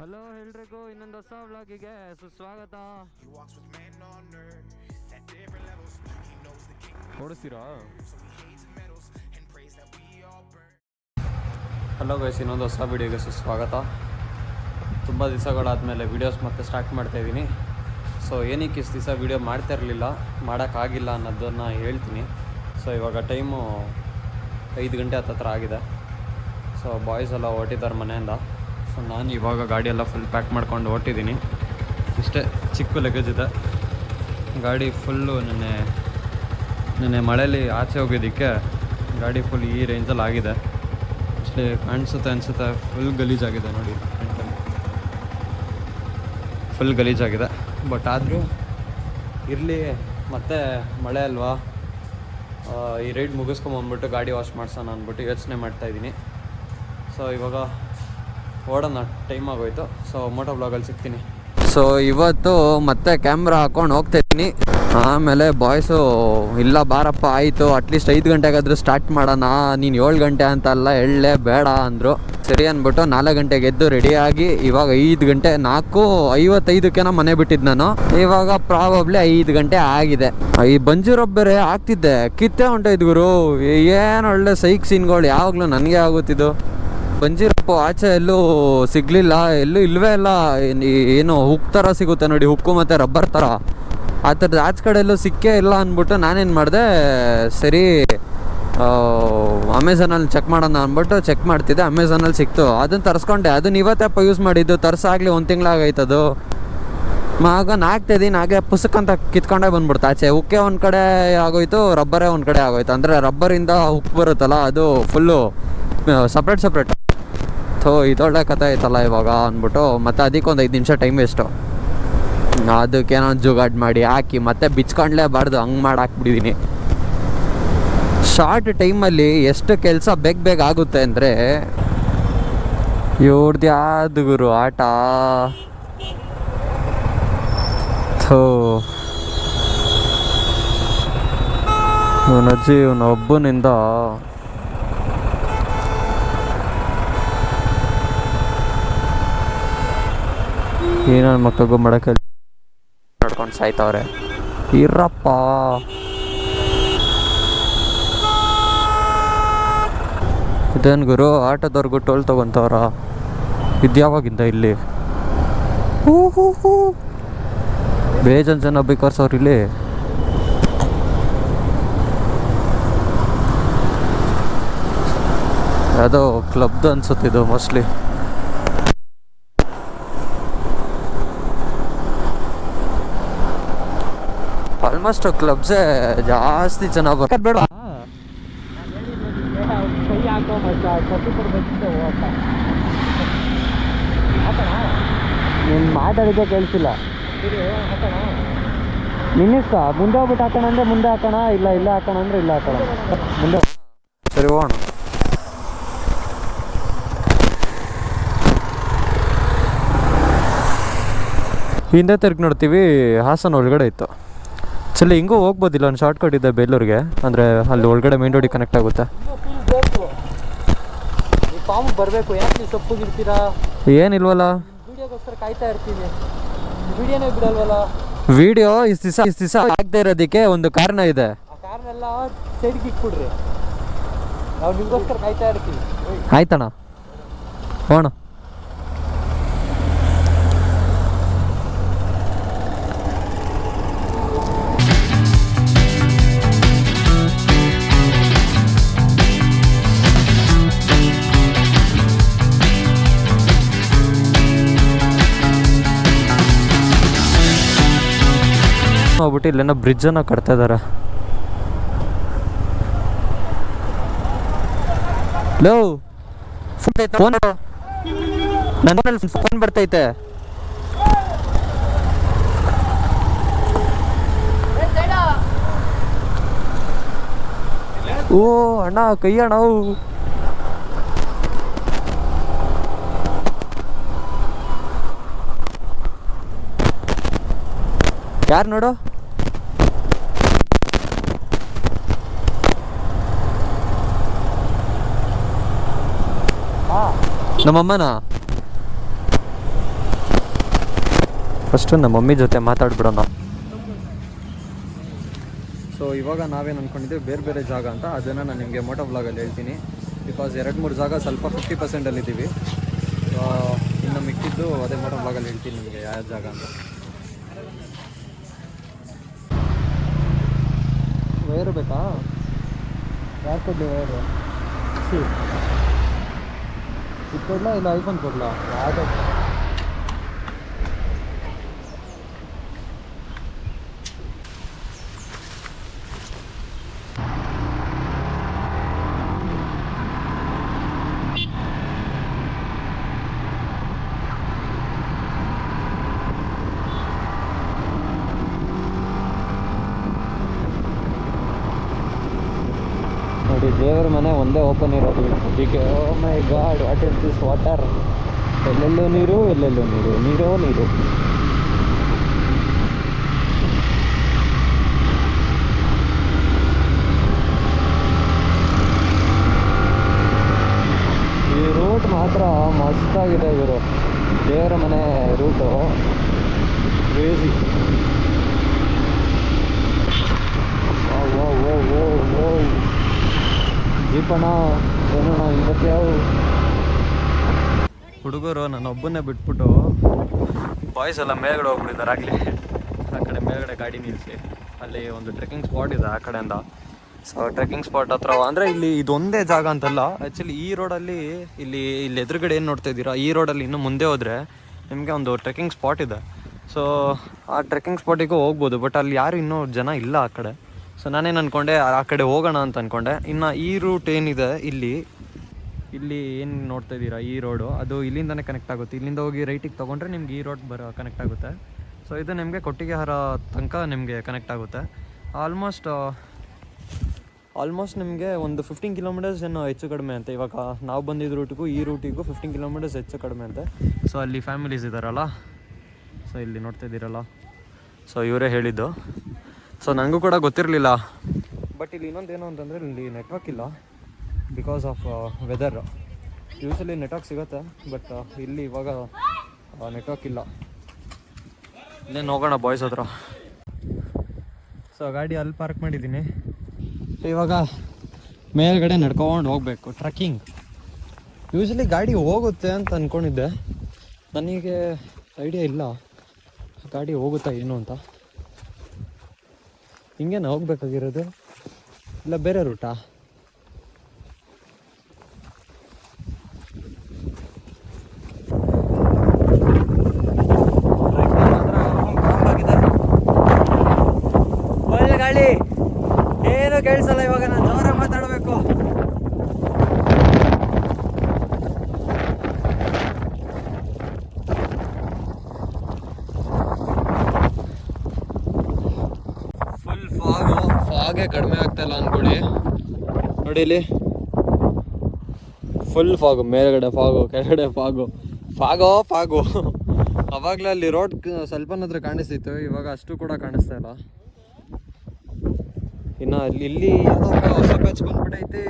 Hello ಎಲ್ರಿಗೂ ಇನ್ನೊಂದು ಹೊಸ ವ್ಲಾಗಿಗೆ ಸುಸ್ವಾಗತ. ಓಡಿಸ್ತೀರಾ. ಹಲೋ ಗೈಸ್ ಇನ್ನೊಂದು ಹೊಸ ವಿಡಿಯೋಗೆ ಸುಸ್ವಾಗತ. ತುಂಬ ದಿವಸಗಳಾದಮೇಲೆ ವಿಡಿಯೋಸ್ ಮತ್ತೆ ಸ್ಟಾರ್ಟ್ ಮಾಡ್ತಾ ಇದ್ದೀನಿ ಸೊ ಏನಕ್ಕೆ ಇಷ್ಟು ದಿವಸ ವಿಡಿಯೋ ಮಾಡ್ತಾ ಇರಲಿಲ್ಲ? ಮಾಡೋಕ್ಕಾಗಿಲ್ಲ ಅನ್ನೋದನ್ನು ಹೇಳ್ತೀನಿ. ಸೊ ಇವಾಗ ಟೈಮು ಐದು ಗಂಟೆ ಹತ್ತತ್ರ ಆಗಿದೆ. ಸೊ ಬಾಯ್ಸ್ ಎಲ್ಲ ಹೊರಟಿದ್ದಾರೆ ಮನೆಯಿಂದ. ಸೊ ನಾನು ಇವಾಗ ಗಾಡಿ ಎಲ್ಲ ಫುಲ್ ಪ್ಯಾಕ್ ಮಾಡ್ಕೊಂಡು ಹೊರಟಿದ್ದೀನಿ ಇಷ್ಟೇ ಚಿಕ್ಕ ಲಗೇಜ್ ಇದೆ. ಗಾಡಿ ಫುಲ್ಲು ನೆನ್ನೆ ನೆನ್ನೆ ಮಳೆಯಲ್ಲಿ ಆಚೆ ಹೋಗಿದ್ದಕ್ಕೆ ಗಾಡಿ ಫುಲ್ ಈ ರೇಂಜಲ್ಲಿ ಆಗಿದೆ. ಅಷ್ಟೇ ಕಾಣಿಸುತ್ತೆ, ಅನಿಸುತ್ತೆ ಫುಲ್ ಗಲೀಜಾಗಿದೆ ನೋಡಿ. ಫುಲ್ ಗಲೀಜಾಗಿದೆ ಬಟ್ ಆದರೂ ಇರಲಿ, ಮತ್ತೆ ಮಳೆ ಅಲ್ವಾ? ಈ ರೈಡ್ ಮುಗಿಸ್ಕೊಂಬಂದ್ಬಿಟ್ಟು ಗಾಡಿ ವಾಶ್ ಮಾಡ್ಸೋಣ ಅಂದ್ಬಿಟ್ಟು ಯೋಚನೆ ಮಾಡ್ತಾಯಿದ್ದೀನಿ ಸೊ ಇವಾಗ ಓಡೋಣ ಟೈಮ್ ಆಗೋಯ್ತು. ಸೊ ಮೋಟೋ ಬ್ಲಾಗಲ್ಲಿ ಸಿಗ್ತೀನಿ. ಸೊ ಇವತ್ತು ಮತ್ತೆ ಕ್ಯಾಮ್ರಾ ಹಾಕೊಂಡು ಹೋಗ್ತಾ ಇದ್ದೀನಿ. ಆಮೇಲೆ ಬಾಯ್ಸು ಇಲ್ಲ ಬಾರಪ್ಪ, ಆಯಿತು. ಅಟ್ಲೀಸ್ಟ್ ಐದು ಗಂಟೆಗಾದರೂ ಸ್ಟಾರ್ಟ್ ಮಾಡೋಣ. ನೀನು ಏಳು ಗಂಟೆ ಅಂತ ಅಲ್ಲ, ಎಳ್ಳೆ ಬೇಡ ಅಂದರು. ಸರಿ ಅಂದ್ಬಿಟ್ಟು ನಾಲ್ಕು ಗಂಟೆಗೆ ಎದ್ದು ರೆಡಿಯಾಗಿ ಇವಾಗ ಐದು ಗಂಟೆ, ನಾಲ್ಕು ಐವತ್ತೈದಕ್ಕೆನ ಮನೆ ಬಿಟ್ಟಿದ್ದು ನಾನು. ಇವಾಗ ಪ್ರಾಬಬ್ಲಿ ಐದು ಗಂಟೆ ಆಗಿದೆ. ಈ ಬಂಜೂರೊಬ್ಬ ಬೇರೆ ಆಗ್ತಿದ್ದೆ. ಕಿತ್ತೆ ಹೊಂಟೋಯ್ತು ಗುರು. ಏನು ಒಳ್ಳೆ ಸೈಕ್ ಸೀನ್ಗಳು ಯಾವಾಗಲೂ ನನಗೆ ಆಗುತ್ತಿದ್ದು. ಬಂಜಿರಪ್ಪ, ಆಚೆ ಎಲ್ಲೂ ಸಿಗ್ಲಿಲ್ಲ, ಎಲ್ಲೂ ಇಲ್ವೇ ಇಲ್ಲ. ಏನು ಹುಕ್ ಥರ ಸಿಗುತ್ತೆ ನೋಡಿ, ಹುಕ್ಕು ಮತ್ತು ರಬ್ಬರ್ ಥರ ಆ ಥರದ್ದು ಆಚೆ ಕಡೆ ಎಲ್ಲೂ ಸಿಕ್ಕೇ ಇಲ್ಲ ಅಂದ್ಬಿಟ್ಟು ನಾನೇನು ಮಾಡಿದೆ, ಸರಿ ಅಮೆಝಾನಲ್ಲಿ ಚೆಕ್ ಮಾಡೋಣ ಅಂದ್ಬಿಟ್ಟು ಚೆಕ್ ಮಾಡ್ತಿದ್ದೆ ಅಮೆಝಾನಲ್ಲಿ ಸಿಕ್ತು. ಅದನ್ನು ತರಿಸ್ಕೊಂಡೆ. ಅದನ್ನ ಇವತ್ತಪ್ಪ ಯೂಸ್ ಮಾಡಿದ್ದು, ತರಿಸಾಗಲಿ ಒಂದು ತಿಂಗಳಾಗೈತದು. ಮಗ ನಾಗ್ತಿದ್ದೀನಿ ಹಾಗೆ ಪುಸ್ತಕ ಅಂತ ಕಿತ್ಕೊಂಡೇ ಬಂದ್ಬಿಡ್ತು. ಆಚೆ ಉಕ್ಕೆ ಒಂದು ಕಡೆ ಆಗೋಯ್ತು, ರಬ್ಬರೇ ಒಂದು ಕಡೆ ಆಗೋಯ್ತು. ಅಂದರೆ ರಬ್ಬರಿಂದ ಉಕ್ ಬರುತ್ತಲ್ಲ, ಅದು ಫುಲ್ಲು ಸಪ್ರೇಟ್ ಸಪ್ರೇಟ್ ಥೋ, ಇದೊಳ್ಳೆ ಕಥೆ ಆಯ್ತಲ್ಲ ಇವಾಗ ಅಂದ್ಬಿಟ್ಟು, ಮತ್ತೆ ಅದಕ್ಕೆ ಒಂದು ಐದು ನಿಮಿಷ ಟೈಮ್ ವೇಸ್ಟು ಅದಕ್ಕೇನೋ ಜುಗಾಡ್ ಮಾಡಿ ಹಾಕಿ, ಮತ್ತೆ ಬಿಚ್ಕೊಂಡ್ಲೇಬಾರ್ದು, ಹಂಗೆ ಮಾಡಿ ಹಾಕ್ಬಿಟ್ಟಿದ್ದೀನಿ ಶಾರ್ಟ್ ಟೈಮಲ್ಲಿ ಎಷ್ಟು ಕೆಲಸ ಬೇಗ ಬೇಗ ಆಗುತ್ತೆ ಅಂದರೆ ಇವ್ರದ್ದು ಯಾವ್ದು ಗುರು, ಆಟ? ಥೋ. ಇವನ ಅಜ್ಜಿ ಏನೋ ಮಕ್ಕಳಿಗೂ ಮಡಕಲ್ಲಿ ನೋಡ್ಕೊಂಡು ಸಾಯ್ತವ್ರೆ. ಇರಪ್ಪ. ಇದೇನು ಗುರು, ಆಟೋದವ್ರಿಗೂ ಟೋಲ್ ತಗೊಂತವ್ರ? ಇದ್ಯಾವಾಗಿಂದ ಇಲ್ಲಿ? ಹೂ ಹೂ ಹೂ ಬೇಜನ್ ಜನ ಅವ್ರು ಇಲ್ಲಿ? ಯಾವುದೋ ಕ್ಲಬ್ದು ಅನ್ಸುತ್ತಿದ್ದು ಮೋಸ್ಟ್ಲಿ ಆಲ್ಮೋಸ್ಟ್ ಕ್ಲಬ್ಸೇ ಜಾಸ್ತಿ ಜನ ಬೇಡ. ನೀನು ಮಾತಾಡಿದ್ದೆ ಕೇಳಿಸಿಲ್ಲ. ನಿನ್ನಿಸ್ತ ಮುಂದೆ ಹೋಗ್ಬಿಟ್ಟು ಹಾಕೋಣ ಅಂದ್ರೆ ಮುಂದೆ ಹಾಕೋಣ ಇಲ್ಲ ಇಲ್ಲ ಹಾಕೋಣ ಅಂದ್ರೆ ಇಲ್ಲ ಹಾಕೋಣ. ಮುಂದೆ ಸರಿ ಹೋಗೋಣ. ಹಿಂದೆ ತಿರ್ಗಿ ನೋಡ್ತೀವಿ ಹಾಸನ ಒಳಗಡೆ ಇತ್ತು. ಚಲ್ಲಿ ಹಿಂಗೂ ಹೋಗ್ಬೋದಿಲ್ಲ ಒಂದು ಶಾರ್ಟ್ ಕಟ್ ಇದೆ ಬೇಲೂರಿಗೆ. ಅಂದರೆ ಅಲ್ಲಿ ಒಳಗಡೆ ಮೇನ್ ರೋಡಿಗೆ ಕನೆಕ್ಟ್ ಆಗುತ್ತೆ. ಫಾರ್ಮ್ ಬರಬೇಕು ಯಾಕೆ ನೀವು ಇರ್ತೀರಾ ಏನಿಲ್ವಲ್ಲ. ವಿಡಿಯೋಗೋಸ್ಕರ ಕಾಯ್ತಾ ಇರ್ತೀನಿ ವಿಡಿಯೋನೇ ಬಿಡಲ್ವಲ್ಲ? ವಿಡಿಯೋ ಇಷ್ಟು ದಿವಸ ಇಷ್ಟು ದಿವಸ ಆಗದೆ ಇರೋದಕ್ಕೆ ಒಂದು ಕಾರಣ ಇದೆ. ಆ ಕಾರ್ನೆಲ್ಲ ಸೈಡ್ಗೆ ಇಕ್ಬಿಡ್ರಿ ನಾವು ನಿಮಗೋಸ್ಕರ ಕಾಯ್ತಾ ಇರ್ತೀವಿ. ಆಯ್ತಣ್ಣ. ಹೋಣ. ಹೋಗ್ಬಿಟ್ಟು ಇಲ್ಲೇನೋ ಬ್ರಿಡ್ಜನ್ನು ಕಟ್ತಾ ಇದ್ದಾರೆ ಹಲೋ ಫೋನ್ ನನ್ನ ಫೋನ್ ಬರ್ತೈತೆ. ಓ, ಅಣ್ಣ, ಕೈ ಅಣ್ಣ. ಯಾರು ನೋಡು? ನಮ್ಮಮ್ಮನ? ಫಸ್ಟು ನಮ್ಮ ಮಮ್ಮಿ ಜೊತೆ ಮಾತಾಡ್ಬಿಡೋಣ. ಸೊ ಇವಾಗ ನಾವೇನು ಅಂದ್ಕೊಂಡಿದ್ದೀವಿ ಬೇರೆ ಬೇರೆ ಜಾಗ ಅಂತ. ಅದನ್ನು ನಾನು ನಿಮಗೆ ಮೋಟೋ ಬ್ಲಾಗಲ್ಲಿ ಹೇಳ್ತೀನಿ. ಬಿಕಾಸ್ ಎರಡು ಮೂರು ಜಾಗ ಸ್ವಲ್ಪ ಫಿಫ್ಟಿ ಪರ್ಸೆಂಟಲ್ಲಿದ್ದೀವಿ ಇನ್ನು ಮಿಕ್ಕಿದ್ದು ಅದೇ ಮೋಟೋ ಬ್ಲಾಗಲ್ಲಿ ಹೇಳ್ತೀನಿ ನಿಮಗೆ ಯಾವ ಜಾಗ ಅಂತ. ವೈರು ಬೇಕಾ? ಕೊಡಲಿ ವೈರು ಸಿ ಇದು ಕೊಡ್ಲಾ ಇಲ್ಲ ಐಫೋನ್ ಕೊಡ್ಲಾ ಯಾವ್ದು ನೋಡಿ ದೇವರ ಮನೆ ಒಂದೇ ಓಪನ್ ಇರೋದು. ಅದಕ್ಕೆ ಓ my god what is this water ಎಲ್ಲೆಲ್ಲೋ ನೀರು ಎಲ್ಲೆಲ್ಲೋ ನೀರು. ನೀರೋ, ನೀರು. ಈ ರೂಟ್ ಮಾತ್ರ ಮಸ್ತಾಗಿದೆ ಇವರು. ದೇವರ ಮನೆ ರೂಟು ಕ್ರೇಜಿ ಓ ಓ ಓ ಓ ಜೀಪಣ್ಣ ಏನಣ್ಣ ಇವತ್ತು ಯಾವ ಹುಡುಗರು ನನ್ನ ಒಬ್ಬನ್ನೇ ಬಿಟ್ಬಿಟ್ಟು ಬಾಯ್ಸ್ ಎಲ್ಲ ಮೇಲ್ಗಡೆ ಹೋಗ್ಬಿಟ್ಟಿದ್ದಾರೆ ಆಗಲಿ. ಆ ಕಡೆ ಮೇಲ್ಗಡೆ ಗಾಡಿ ನಿಲ್ಲಿಸಿ. ಅಲ್ಲಿ ಒಂದು ಟ್ರೆಕ್ಕಿಂಗ್ ಸ್ಪಾಟ್ ಇದೆ ಆ ಕಡೆಯಿಂದ. ಸೊ ಟ್ರೆಕ್ಕಿಂಗ್ ಸ್ಪಾಟ್ ಹತ್ರ ಅಂದರೆ ಇಲ್ಲಿ ಇದೊಂದೇ ಜಾಗ ಅಂತಲ್ಲ. ಆ್ಯಕ್ಚುಲಿ ಈ ರೋಡಲ್ಲಿ ಇಲ್ಲಿ ಇಲ್ಲಿ ಎದುರುಗಡೆ ಏನು ನೋಡ್ತಾ ಇದ್ದೀರಾ? ಈ ರೋಡಲ್ಲಿ ಇನ್ನು ಮುಂದೆ ಹೋದರೆ ನಿಮಗೆ ಒಂದು ಟ್ರೆಕ್ಕಿಂಗ್ ಸ್ಪಾಟ್ ಇದೆ. ಸೊ ಆ ಟ್ರೆಕ್ಕಿಂಗ್ ಸ್ಪಾಟಿಗೂ ಹೋಗ್ಬೋದು ಬಟ್ ಅಲ್ಲಿ ಯಾರು ಇನ್ನೂ ಜನ ಇಲ್ಲ ಆ ಕಡೆ. ಸೊ ನಾನೇನು ಅಂದ್ಕೊಂಡೆ ಆ ಕಡೆ ಹೋಗೋಣ ಅಂತ ಅಂದ್ಕೊಂಡೆ ಇನ್ನು ಈ ರೂಟ್ ಏನಿದೆ, ಇಲ್ಲಿ ಇಲ್ಲಿ ಏನು ನೋಡ್ತಾ ಇದ್ದೀರಾ, ಈ ರೋಡು ಅದು ಇಲ್ಲಿಂದನೇ ಕನೆಕ್ಟ್ ಆಗುತ್ತೆ. ಇಲ್ಲಿಂದ ಹೋಗಿ ರೈಟಿಗೆ ತೊಗೊಂಡ್ರೆ ನಿಮ್ಗೆ ಈ ರೋಡ್ ಬರೋ ಕನೆಕ್ಟ್ ಆಗುತ್ತೆ. ಸೊ ಇದು ನಿಮಗೆ ಕೊಟ್ಟಿಗೆಹಾರ ತನಕ ನಿಮಗೆ ಕನೆಕ್ಟ್ ಆಗುತ್ತೆ. ಆಲ್ಮೋಸ್ಟ್ ಆಲ್ಮೋಸ್ಟ್ ನಿಮಗೆ ಒಂದು ಫಿಫ್ಟೀನ್ ಕಿಲೋಮೀಟರ್ಸ್ ಏನು ಹೆಚ್ಚು ಕಡಿಮೆ ಅಂತೆ. ಇವಾಗ ನಾವು ಬಂದಿದ್ದ ರೂಟಿಗೂ ಈ ರೂಟಿಗೂ ಫಿಫ್ಟೀನ್ ಕಿಲೋಮೀಟರ್ಸ್ ಹೆಚ್ಚು ಕಡಿಮೆ ಅಂತೆ. ಸೊ ಅಲ್ಲಿ ಫ್ಯಾಮಿಲೀಸ್ ಇದ್ದಾರಲ್ಲ ಸೊ ಇಲ್ಲಿ ನೋಡ್ತಾ ಇದ್ದೀರಲ್ಲ? ಸೊ ಇವರೇ ಹೇಳಿದ್ದು. ಸೊ ನನಗೂ ಕೂಡ ಗೊತ್ತಿರಲಿಲ್ಲ. ಬಟ್ ಇಲ್ಲಿ ಇನ್ನೊಂದು ಏನು ಅಂತಂದರೆ ಇಲ್ಲಿ ನೆಟ್ವರ್ಕ್ ಇಲ್ಲ because of weather usually network ಸಿಗುತ್ತೆ ಬಟ್ ಇಲ್ಲಿ ಇವಾಗ ನೆಟ್ವರ್ಕ್ ಇಲ್ಲ. ಇನ್ನೇನು ಹೋಗೋಣ ಬಾಯ್ಸ್ ಹತ್ರ. ಸೊ ಗಾಡಿ ಅಲ್ಲಿ ಪಾರ್ಕ್ ಮಾಡಿದ್ದೀನಿ. ಇವಾಗ ಮೇಲ್ಗಡೆ ನಡ್ಕೊಂಡು ಹೋಗಬೇಕು ಟ್ರಕ್ಕಿಂಗ್ ಯೂಸಲಿ ಗಾಡಿ ಹೋಗುತ್ತೆ ಅಂತ ಅಂದ್ಕೊಂಡಿದ್ದೆ ನನಗೆ ಐಡಿಯಾ ಇಲ್ಲ. ಗಾಡಿ ಹೋಗುತ್ತಾ ಏನು ಅಂತ. ಹಿಂಗೇನ ಹೋಗ್ಬೇಕಾಗಿರೋದು? ಇಲ್ಲ ಬೇರೆ ರೂಟಾ ಒಳ್ಳೆ ಗಾಳಿ ಏನು ಕೇಳಿಸಲ್ಲ ಇವಾಗ ನಾನು ಜೋರಾಗಿ ಮಾತಾಡಬೇಕು ಫುಲ್ ಫಾಗು ಕಡಿಮೆ ಆಗ್ತಾ ಇಲ್ಲ ಅನ್ಕೊಳ್ಳಿ. ನೋಡಿ ಇಲ್ಲಿ. ಫುಲ್ ಫಾಗು, ಮೇಲ್ಗಡೆ ಫಾಗು, ಕೆಳಗಡೆ ಫಾಗು. ಫಾಗೋ, ಫಾಗು. ಅವಾಗಲೇ ಅಲ್ಲಿ ರೋಡ್ ಸ್ವಲ್ಪ ಹತ್ರ ಕಾಣಿಸ್ತಿತ್ತು, ಇವಾಗ ಅಷ್ಟು ಕೂಡ ಕಾಣಿಸ್ತಾ ಇಲ್ಲ. ಇನ್ನು ಅಲ್ಲಿ, ಇಲ್ಲಿ ಯಾವುದೋ ಹೊಸ ಬ್ಯಾಚ್ ಬಂದ್ಬಿಟ್ಟೈತೆ